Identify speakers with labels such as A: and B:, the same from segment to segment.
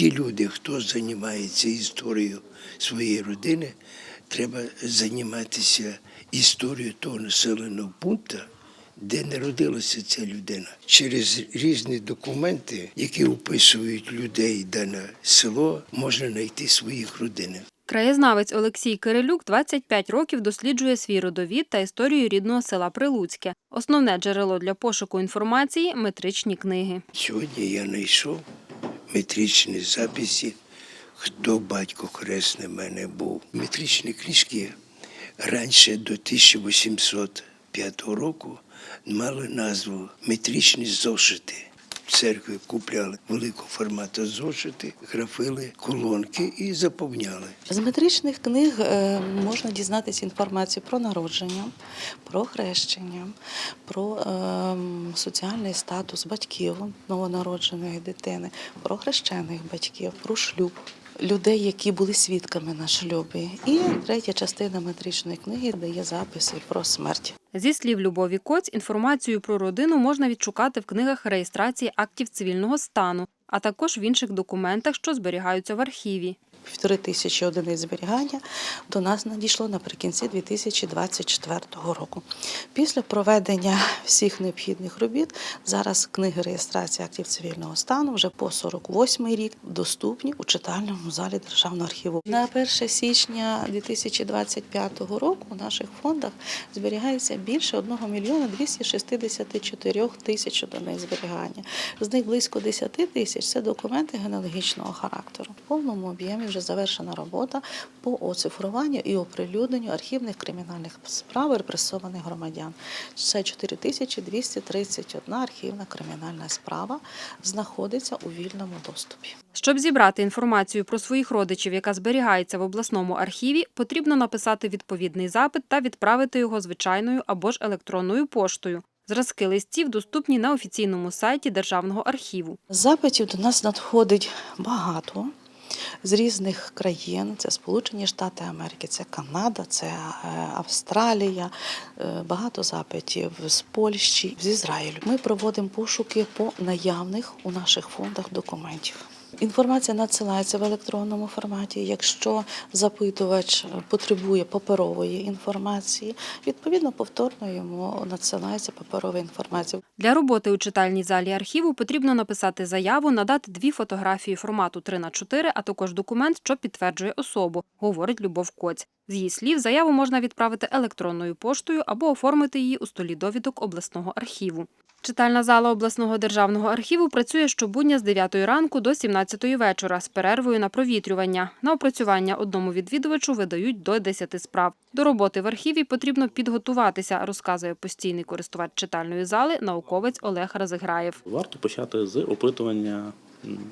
A: ті люди, хто займається історією своєї родини, треба займатися історією того населеного пункту, де народилася ця людина. Через різні документи, які описують людей дане село, можна знайти своїх родини.
B: Краєзнавець Олексій Кирилюк 25 років досліджує свій родовід та історію рідного села Прилуцьке. Основне джерело для пошуку інформації метричні книги.
A: Сьогодні я знайшов метричні записи, хто батько хресний мене був. Метричні книжки раніше до 1805 року мали назву метричні зошити. Церкві купляли великого формату зошити, графили колонки і заповняли.
C: З метричних книг е, можна дізнатися інформацію про народження, про хрещення, про е, соціальний статус батьків новонародженої дитини, про хрещених батьків, про шлюб. Людей, які були свідками на шлюбі, і третя частина метричної книги дає записи про смерть.
B: Зі слів Любові Коць, інформацію про родину можна відшукати в книгах реєстрації актів цивільного стану, а також в інших документах, що зберігаються в архіві.
C: Півтори тисячі одиниць зберігання до нас надійшло наприкінці 2024 року. Після проведення всіх необхідних робіт зараз книги реєстрації актів цивільного стану вже по 48 рік доступні у читальному залі Державного архіву. На 1 січня 2025 року у наших фондах зберігається більше 1 мільйона 264 тисяч одиниць зберігання. З них близько 10 тисяч це документи генеалогічного характеру. В повному об'ємі вже завершена робота по оцифруванню і оприлюдненню архівних кримінальних справ репресованих громадян. Це 4231 архівна кримінальна справа знаходиться у вільному доступі.
B: Щоб зібрати інформацію про своїх родичів, яка зберігається в обласному архіві, потрібно написати відповідний запит та відправити його звичайною або ж електронною поштою. Зразки листів доступні на офіційному сайті Державного архіву.
C: Запитів до нас надходить багато. З різних країн це Сполучені Штати Америки, це Канада, це е, Австралія, е, багато запитів з Польщі, з Ізраїлю. Ми проводимо пошуки по наявних у наших фондах документів. Інформація надсилається в електронному форматі. Якщо запитувач потребує паперової інформації, відповідно повторно йому надсилається паперова інформація.
B: Для роботи у читальній залі архіву потрібно написати заяву, надати дві фотографії формату 3 на 4 а також документ, що підтверджує особу, говорить Любов Коць. З її слів, заяву можна відправити електронною поштою або оформити її у столі довідок обласного архіву. Читальна зала обласного державного архіву працює щобудня з 9 ранку до 17 вечора з перервою на провітрювання. На опрацювання одному відвідувачу видають до 10 справ. До роботи в архіві потрібно підготуватися, розказує постійний користувач читальної зали науковець Олег Разиграєв.
D: Варто почати з опитування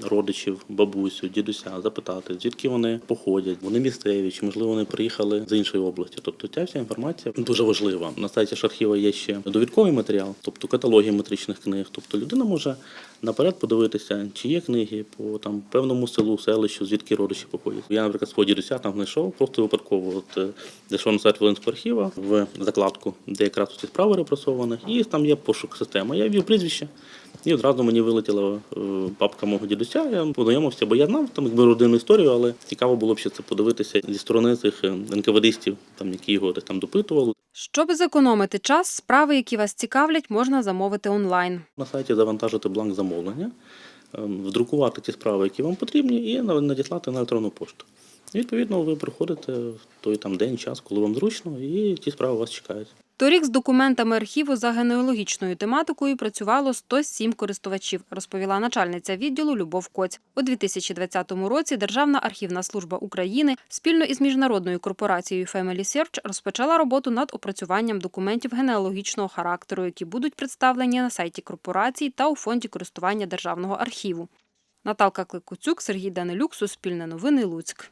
D: родичів, бабусю, дідуся, запитати, звідки вони походять, вони місцеві, чи можливо вони приїхали з іншої області. Тобто ця вся інформація дуже важлива. На сайті ж архіву є ще довідковий матеріал, тобто каталоги метричних книг. Тобто людина може наперед подивитися, чи є книги по там певному селу, селищу, звідки родичі походять. Я, наприклад, свого дідуся там знайшов просто випадково. От е, зайшов на сайт Волинського архіва в закладку, де якраз ці справи репресовані, і там є пошук системи. Я ввів прізвище. І одразу мені вилетіла е, папка мого дідуся. Я познайомився, бо я знав там якби родинну історію, але цікаво було б ще це подивитися зі сторони цих е, НКВДистів, там які його десь там допитували.
B: Щоб зекономити час, справи, які вас цікавлять, можна замовити онлайн.
D: На сайті завантажити бланк замовлення, е, вдрукувати ті справи, які вам потрібні, і надіслати на електронну пошту. І, відповідно, ви приходите в той там день, час, коли вам зручно, і ті справи вас чекають.
B: Торік з документами архіву за генеалогічною тематикою працювало 107 користувачів, розповіла начальниця відділу Любов Коць. У 2020 році Державна архівна служба України спільно із міжнародною корпорацією Family Search розпочала роботу над опрацюванням документів генеалогічного характеру, які будуть представлені на сайті корпорації та у фонді користування Державного архіву. Наталка Кликуцюк, Сергій Данилюк, Суспільне новини, Луцьк.